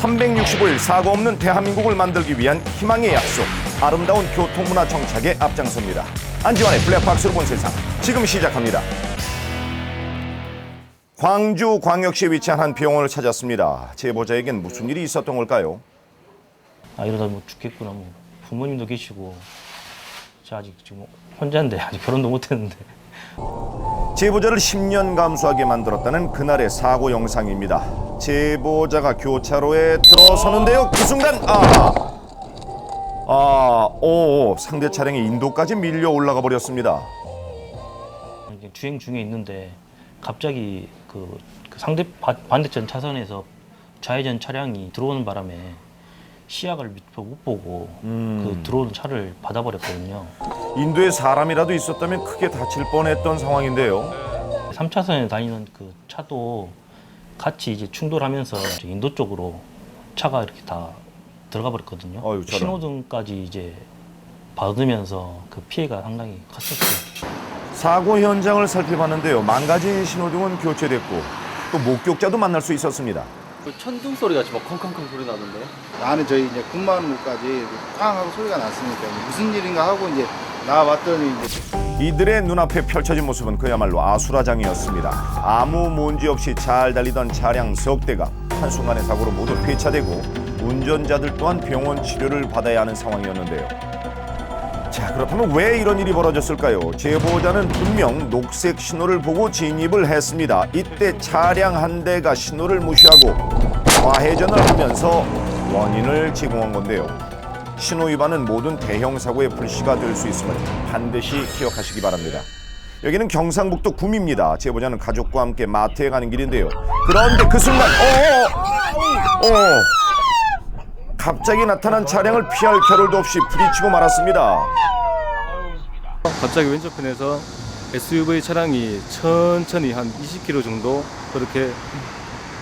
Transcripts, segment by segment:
365일 사고 없는 대한민국을 만들기 위한 희망의 약속 아름다운 교통문화 정착에 앞장섭니다. 안지환의 블랙박스로 본 세상 지금 시작합니다. 광주 광역시에 위치한 한 병원을 찾았습니다. 제보자에겐 무슨 일이 있었던 걸까요? 아 이러다 뭐 죽겠구나 뭐 부모님도 계시고 저 아직 지금 혼자인데 아직 결혼도 못했는데 제보자를 10년 감수하게 만들었다는 그날의 사고 영상입니다. 제보자가 교차로에 들어서는데요. 그 순간 아, 아, 오, 상대 차량이 인도까지 밀려 올라가 버렸습니다. 이제 주행 중에 있는데 갑자기 그, 그 상대 바- 반대편 차선에서 좌회전 차량이 들어오는 바람에 시야를 못 보고 그 들어오는 차를 받아버렸거든요. 인도에 사람이라도 있었다면 크게 다칠 뻔했던 상황인데요. 3차선에 다니는 그 차도 같이 이제 충돌하면서 이제 인도 쪽으로 차가 이렇게 다 들어가 버렸거든요. 어휴, 저런. 신호등까지 이제 받으면서 그 피해가 상당히 컸었어요. 사고 현장을 살펴봤는데요. 망가진 신호등은 교체됐고 또 목격자도 만날 수 있었습니다. 그 천둥 소리가 지금 콩콩콩 소리 나던데. 나는 저희 이제 군마루까지 꽝 하고 소리가 났으니까 무슨 일인가 하고 이제 나와봤더니 이제 이들의 눈앞에 펼쳐진 모습은 그야말로 아수라장이었습니다. 아무 문제 없이 잘 달리던 차량 석 대가 한순간의 사고로 모두 폐차되고 운전자들 또한 병원 치료를 받아야 하는 상황이었는데요. 자 그렇다면 왜 이런 일이 벌어졌을까요? 제보자는 분명 녹색 신호를 보고 진입을 했습니다. 이때 차량 한 대가 신호를 무시하고 좌회전을 하면서 원인을 제공한 건데요. 신호 위반은 모든 대형 사고의 불씨가 될 수 있음을 반드시 기억하시기 바랍니다. 여기는 경상북도 구미입니다. 제보자는 가족과 함께 마트에 가는 길인데요. 그런데 그 순간 어, 어, 어, 갑자기 나타난 차량을 피할 겨를도 없이 부딪히고 말았습니다. 갑자기 왼쪽편에서 SUV 차량이 천천히 한 20km 정도 그렇게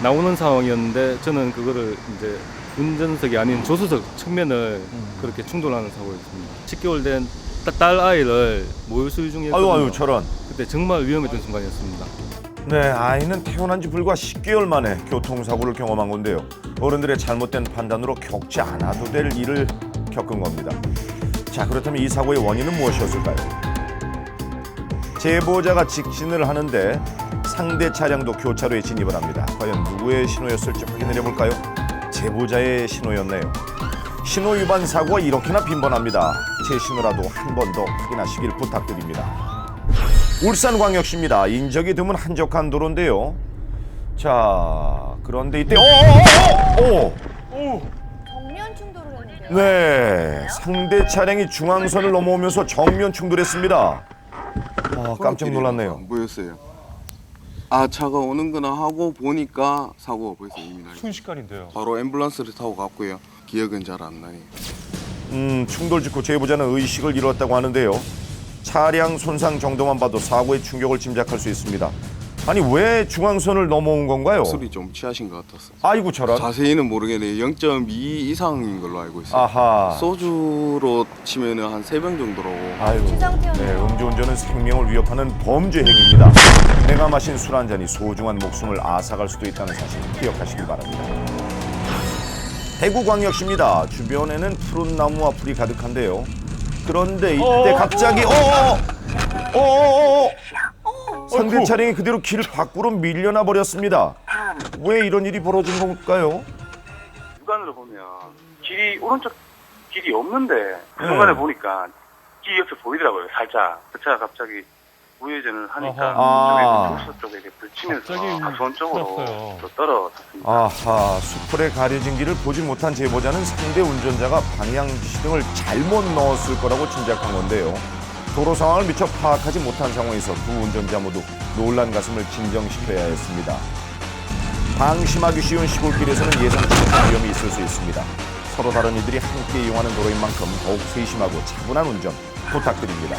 나오는 상황이었는데 저는 그거를 이제 운전석이 아닌 조수석 측면을 그렇게 충돌하는 사고였습니다. 10개월 된 딸 아이를 모유 수유 중에 아유 아유 저런. 그때 정말 위험했던 순간이었습니다. 네, 아이는 태어난 지 불과 10개월 만에 교통사고를 경험한 건데요. 어른들의 잘못된 판단으로 겪지 않아도 될 일을 겪은 겁니다. 자, 그렇다면 이 사고의 원인은 무엇이었을까요? 제보자가 직진을 하는데 상대 차량도 교차로에 진입을 합니다. 과연 누구의 신호였을지 확인을 해볼까요? 제보자의 신호였네요. 신호 위반 사고가 이렇게나 빈번합니다. 제 신호라도 한 번 더 확인하시길 부탁드립니다. 울산광역시입니다. 인적이 드문 한적한 도로인데요. 자, 그런데 이때 오! 오! 정면 충돌을 했는데요. 네, 상대 차량이 중앙선을 넘어오면서 정면 충돌했습니다. 아, 깜짝 놀랐네요. 안 보였어요. 아 차가 오는구나 하고 보니까 사고가 벌써 이미 나. 순식간인데요. 바로 앰뷸런스를 타고 갔고요. 기억은 잘 안 나요. 음, 충돌 직후 제보자는 의식을 잃었다고 하는데요. 차량 손상 정도만 봐도 사고의 충격을 짐작할 수 있습니다. 아니 왜 중앙선을 넘어온 건가요? 술이 좀 취하신 것 같았어요. 아이고 저런. 자세히는 모르겠네요. 0.2 이상인 걸로 알고 있어요. 아하. 소주로 치면은 한 세 병 정도로. 아유. 네, 음주운전은 생명을 위협하는 범죄 행위입니다. 내가 마신 술 한 잔이 소중한 목숨을 앗아갈 수도 있다는 사실 기억하시기 바랍니다. 대구광역시입니다. 주변에는 푸른 나무와 풀이 가득한데요. 그런데 이때 갑자기 어어 어어 상대 차량이 그대로 길 밖으로 밀려나 버렸습니다. 왜 이런 일이 벌어진 걸까요? 육안으로 보면 길이 오른쪽 길이 없는데 그 순간에 보니까 길이 옆에 보이더라고요 살짝 그 차가 갑자기 우회전을 하니까 아하. 쪽에 조수 쪽에 이렇게 불치면서 갑자기 가수원 쪽으로. 또 떨어졌습니다. 아하, 수풀에 가려진 길을 보지 못한 제보자는 상대 운전자가 방향 지시등을 잘못 넣었을 거라고 짐작한 건데요. 도로 상황을 미처 파악하지 못한 상황에서 두 운전자 모두 놀란 가슴을 진정시켜야 했습니다. 방심하기 쉬운 시골길에서는 예상치 못한 위험이 있을 수 있습니다. 서로 다른 이들이 함께 이용하는 도로인 만큼 더욱 세심하고 차분한 운전 부탁드립니다.